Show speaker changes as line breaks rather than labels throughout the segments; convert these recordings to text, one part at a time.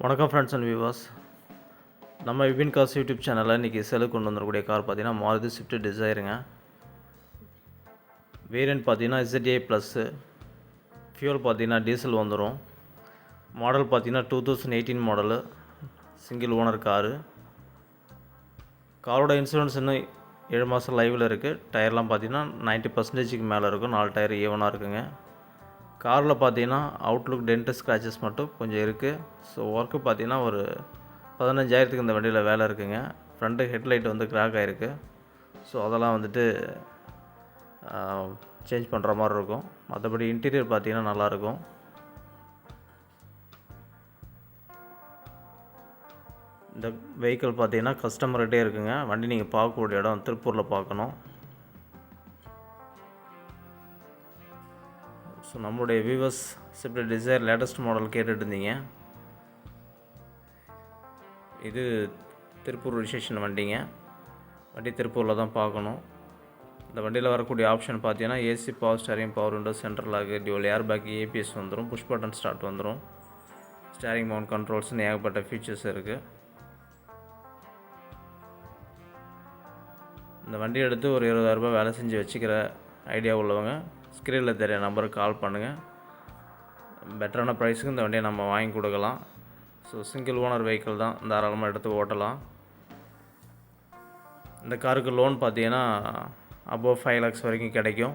வணக்கம் friends and viewers நம்ம Vipin cars YouTube சேனலில் இன்றைக்கி செலவு கொண்டு வந்துடக்கூடிய கார் பார்த்தீங்கன்னா மாருதி ஸ்விஃப்ட் டிசைருங்க வேரியன்ட் பார்த்தீங்கன்னா இசட்ஏ ப்ளஸ்ஸு ஃபியூல் பார்த்தீங்கன்னா டீசல் வந்துடும் மாடல் பார்த்தீங்கன்னா two thousand eighteen model single owner car காரோட இன்சூரன்ஸ் இன்னும் ஏழு மாதம் லைவில் இருக்குது டயர்லாம் பார்த்தீங்கன்னா நைன்ட்டி பர்சன்டேஜுக்கு மேலே இருக்கும். நாலு டயர் ஏவனாக இருக்குங்க. காரில் பார்த்தீங்கன்னா அவுட்லுக் டென்ட் ஸ்க்ராச்சஸ் மட்டும் கொஞ்சம் இருக்குது ஸோ ஒர்க்கு பார்த்தீங்கன்னா ஒரு பதினஞ்சாயிரத்துக்கு இந்த வண்டியில் வேலை இருக்குங்க. ஃப்ரண்ட்டு ஹெட்லைட் வந்து கிராக் ஆகிருக்கு ஸோ அதெல்லாம் வந்துட்டு சேஞ்ச் பண்ணுற மாதிரி இருக்கும். மற்றபடி இன்டீரியர் பார்த்தீங்கன்னா நல்லாயிருக்கும் இந்த வெஹிக்கிள் பார்த்தீங்கன்னா கஸ்டமர்கிட்டே இருக்குங்க. வண்டி நீங்கள் பார்க்கக்கூடிய இடம் திருப்பூரில் பார்க்கணும். ஸோ நம்மளுடைய viewers swift Dzire latest model கேட்டுட்டு இருந்தீங்க இது திருப்பூர் ரிஜிஸ்ட்ரேஷன் வண்டிங்க. வண்டி திருப்பூரில் தான் பார்க்கணும். இந்த வண்டியில் வரக்கூடிய ஆப்ஷன் பார்த்தீங்கன்னா AC power steering power window central lock dual air bag ABS வந்துடும் புஷ் பட்டன் ஸ்டார்ட் வந்துடும் ஸ்டேரிங் மவுண்ட் கண்ட்ரோல்ஸ்னு ஏகப்பட்ட ஃபீச்சர்ஸ் இருக்குது இந்த வண்டி எடுத்து ஒரு இருபதாயிரரூபா வேலை செஞ்சு வச்சுக்கிற ஐடியா உள்ளவங்க ஸ்க்ரீனில் தெரிய நம்பருக்கு கால் பண்ணுங்கள் பெட்டரான ப்ரைஸுக்கு இந்த வண்டியை நம்ம வாங்கி கொடுக்கலாம். ஸோ சிங்கிள் ஓனர் வெஹிக்கிள் தான் தாராளமாக எடுத்து ஓட்டலாம். இந்த காருக்கு லோன் பார்த்தீங்கன்னா அபோவ் ஃபைவ் லேக்ஸ் வரைக்கும் கிடைக்கும்.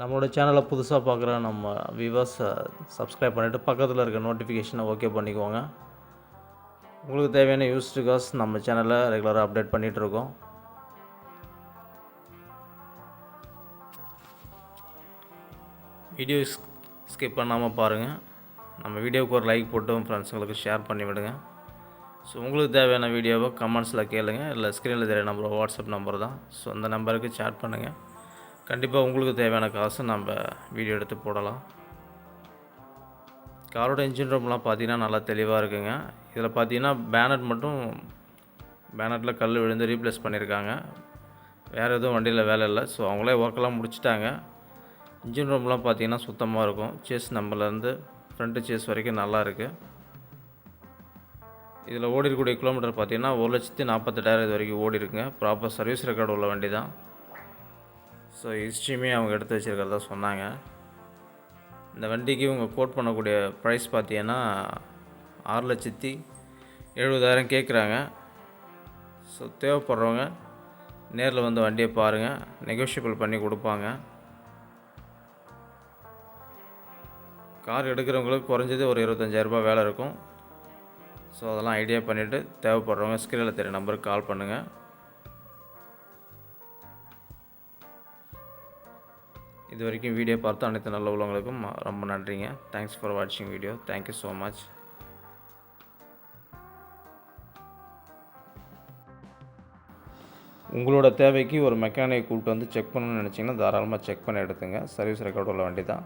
நம்மளோட சேனலை புதுசாக பார்க்குற நம்ம வியூவர்ஸை சப்ஸ்கிரைப் பண்ணிவிட்டு பக்கத்தில் இருக்க நோட்டிஃபிகேஷனை ஓகே பண்ணிக்கோங்க. உங்களுக்கு தேவையான யூஸ்டு காஸ் நம்ம சேனலில் ரெகுலராக அப்டேட் பண்ணிகிட்ருக்கோம் வீடியோ ஸ்கிப் பண்ணாமல் பாருங்கள் நம்ம வீடியோவுக்கு ஒரு லைக் போட்டு ஃப்ரெண்ட்ஸுங்களுக்கு ஷேர் பண்ணி விடுங்க. ஸோ உங்களுக்கு தேவையான வீடியோவை கமெண்ட்ஸில் கேளுங்க. இல்லை ஸ்க்ரீனில் தெரிய நம்பர் வாட்ஸ்அப் நம்பர் தான். ஸோ அந்த நம்பருக்கு சேட் பண்ணுங்கள் கண்டிப்பாக உங்களுக்கு தேவையான காசு நம்ம வீடியோ எடுத்து போடலாம். காரோட இன்ஜின் ரூம்லாம் பார்த்தீங்கன்னா நல்லா தெளிவாக இருக்குங்க. இதில் பார்த்தீங்கன்னா பேனட் மட்டும் பேனட்டில் கல் விழுந்து ரீப்ளேஸ் பண்ணியிருக்காங்க வேறு எதுவும் வண்டியில் வேலை இல்லை. ஸோ அவங்களே ஒர்க்கெல்லாம் முடிச்சிட்டாங்க. இன்ஜின் ரூம்லாம் பார்த்தீங்கன்னா சுத்தமாக இருக்கும். சேஸ் நம்மலேருந்து ஃப்ரண்ட்டு சேஸ் வரைக்கும் நல்லா இருக்குது இதில் ஓடி இருக்கக்கூடிய கிலோமீட்டர் பார்த்தீங்கன்னா ஒரு லட்சத்தி நாற்பத்தெட்டாயிரம் இது வரைக்கும் ஓடி இருக்குங்க ப்ராப்பர் சர்வீஸ் ரெக்கார்டு உள்ள வண்டி தான் ஸோ ஹிஸ்ட்ரியுமே அவங்க எடுத்து வச்சுருக்கிறதா சொன்னாங்க. இந்த வண்டிக்கு இவங்க கோட் பண்ணக்கூடிய ப்ரைஸ் பார்த்தீங்கன்னா ஆறு லட்சத்தி எழுபதாயிரம் கேட்குறாங்க ஸோ தேவைப்படுறவங்க நேரில் வந்து வண்டியை பாருங்கள் நெகோஷியபிள் பண்ணி கொடுப்பாங்க. கார் எடுக்கிறவங்களுக்கு குறைஞ்சது ஒரு இருபத்தஞ்சாயிரரூபா வேலை இருக்கும். ஸோ அதெல்லாம் ஐடியா பண்ணிவிட்டு தேவைப்படுறவங்க ஸ்க்ரீனில் தெரிய நம்பருக்கு கால் பண்ணுங்கள் இது வரைக்கும் வீடியோ பார்த்து அனைத்து நல்ல உள்ளவங்களுக்கும் ரொம்ப நன்றிங்க. தேங்க்ஸ் ஃபார் வாட்சிங் video thank you so much உங்களோட தேவைக்கு ஒரு மெக்கானிக் கூப்பிட்டு வந்து செக் பண்ணணும்னு நினச்சிங்கன்னா தாராளமாக செக் பண்ணி எடுத்துங்க. சர்வீஸ் ரெக்கார்டு உள்ள வண்டி தான்.